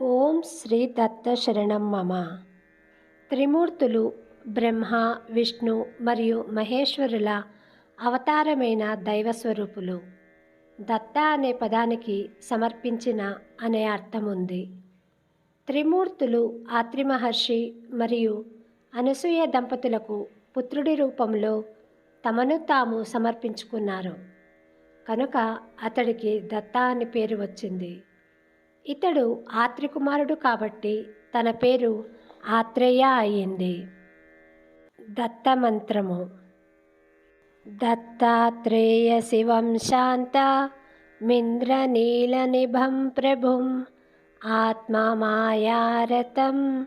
ఓం శ్రీ దత్త శరణం మమ. త్రిమూర్తులు బ్రహ్మ విష్ణు మరియు మహేశ్వరుల అవతారమైన దైవస్వరూపులు. దత్త అనే పదానికి సమర్పించిన అనే అర్థం ఉంది త్రిమూర్తులు ఆత్రి మహర్షి మరియు అనసూయ దంపతులకు పుత్రుడి రూపంలో తమను తాము సమర్పించుకున్నారు. కనుక అతడికి దత్త అని పేరు వచ్చింది. ఇతడు ఆత్రికుమారుడు కాబట్టి తన పేరు ఆత్రేయ అయ్యింది. దత్త మంత్రము దత్తాత్రేయ శివం శాంత మింద్రనీలనిభం ప్రభుం ఆత్మమాయారతం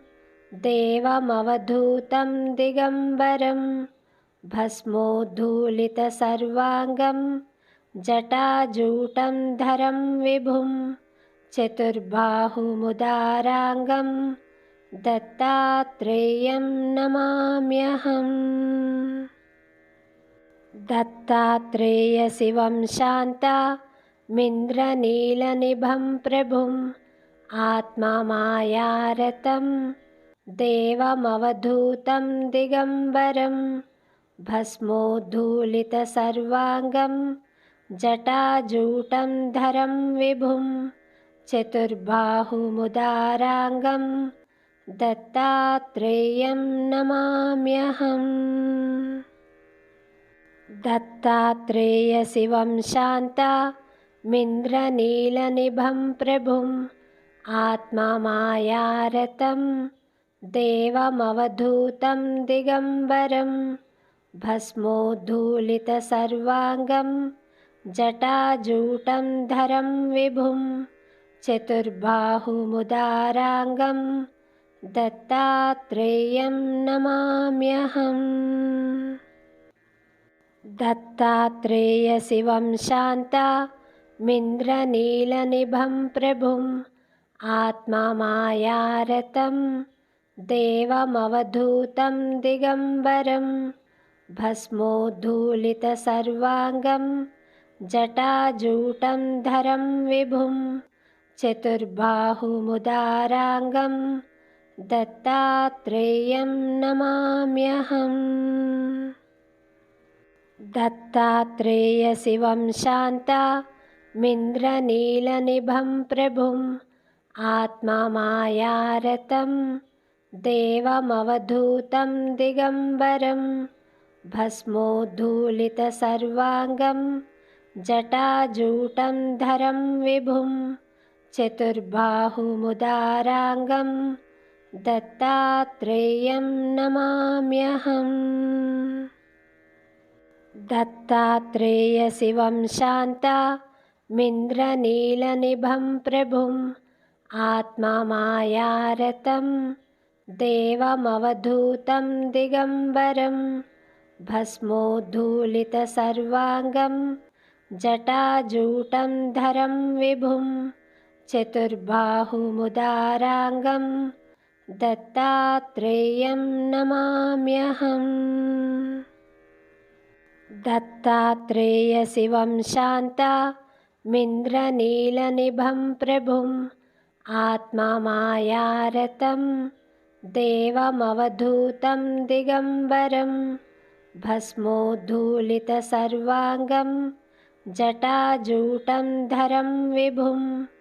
దేవమవధూతం దిగంబరం భస్మోద్ధూలితసర్వాంగం జటాజూటం ధరం విభుం. चतुर्बाहुमुदाराङ्गं दत्तात्रेयं नमाम्यहम्। दत्तात्रेयशिवं शान्तामिन्द्रनीलनिभं प्रभुम् आत्मा मायारतं देवमवधूतं दिगम्बरं भस्मोद्धूलितसर्वाङ्गं जटाजूटं धरं विभुम्। चतुर्बाहुमुदाराङ्गं दत्तात्रेयं नमाम्यहम्। दत्तात्रेयशिवं शान्तामिन्द्रनीलनिभं प्रभुम् आत्मायातं देवमवधूतं दिगम्बरं भस्मोद्धूलितसर्वाङ्गं जटाजूटं धरं विभुम्। चतुर्बाहुमुदाराङ्गं दत्तात्रेयं नमाम्यहम्। दत्तात्रेयशिवं शान्तामिन्द्रनीलनिभं प्रभुम् आत्मायातं देवमवधूतं दिगम्बरं भस्मोद्धूलितसर्वाङ्गं जटाजूटं धरं विभुम्। चतुर्बाहुमुदाराङ्गं दत्तात्रेयं नमाम्यहम्। दत्तात्रेयशिवं शान्तामिन्द्रनीलनिभं प्रभुम् आत्मा मायारतं देवमवधूतं दिगम्बरं भस्मोद्धूलितसर्वाङ्गं जटाजूटं धरं विभुम्। चतुर्बाहुमुदाराङ्गं दत्तात्रेयं नमाम्यहम्। दत्तात्रेयशिवं शान्तामिन्द्रनीलनिभं प्रभुम् आत्मायातं देवमवधूतं दिगम्बरं भस्मोद्धूलितसर्वाङ्गं जटाजूटं धरं विभुम्। चतुर्बाहुमुदाराङ्गं दत्तात्रेयं नमाम्यहम्। दत्तात्रेयशिवं शान्तामिन्द्रनीलनिभं प्रभुम् आत्मा मायारतं देवमवधूतं दिगम्बरं भस्मोद्धूलितसर्वाङ्गं जटाजूटं धरं विभुम्।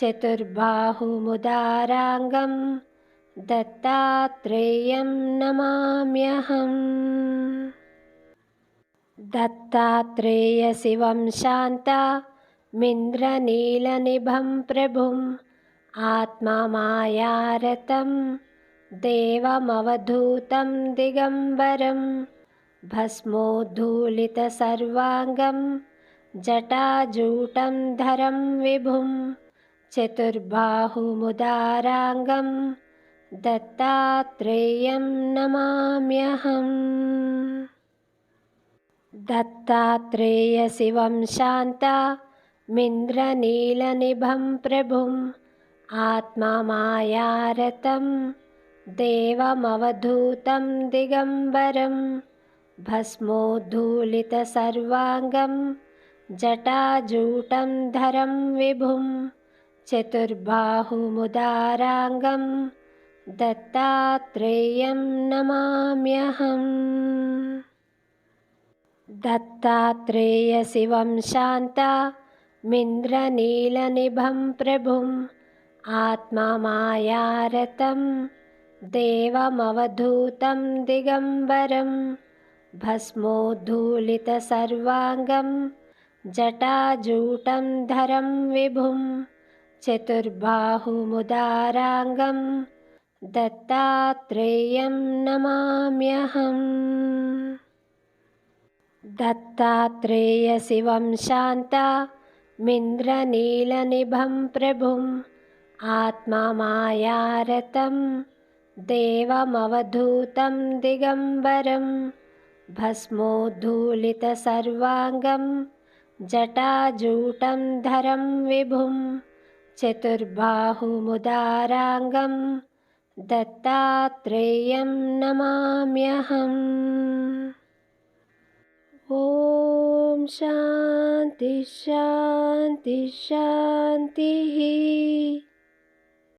चतुर्बाहुमुदाराङ्गं दत्तात्रेयं नमाम्यहम्। दत्तात्रेयशिवं शान्तामिन्द्रनीलनिभं प्रभुम् आत्माया देवमवधूतं दिगम्बरं भस्मोद्धूलितसर्वाङ्गं जटाजूटं धरं विभुम्। चतुर्बाहुमुदाराङ्गं दत्तात्रेयं नमाम्यहम्। दत्तात्रेयशिवं शान्तामिन्द्रनीलनिभं प्रभुम् आत्मायातं देवमवधूतं दिगम्बरं भस्मोद्धूलितसर्वाङ्गं जटाजूटं धरं विभुम्। चतुर्बाहुमुदाराङ्गं दत्तात्रेयं नमाम्यहम्। दत्तात्रेयशिवं शान्ता मिन्द्रनीलनिभं प्रभुम् आत्मामायारतं देवमवधूतं दिगम्बरं भस्मोद्धूलितसर्वाङ्गं जटाजूटं धरं विभुं चतुर्बाहुमुदाराङ्गं दत्तात्रेयं नमाम्यहम्। दत्तात्रेयशिवं शान्ता मिन्द्रनीलनिभं प्रभुम् आत्मामायारतं देवमवधूतं दिगम्बरं भस्मोद्धूलितसर्वाङ्गं जटाजूटं धरं विभुं चतुर्बाहुमुदाराङ्गं दत्तात्रेयं नमाम्यहम्। ॐ शान्ति शान्ति शान्तिः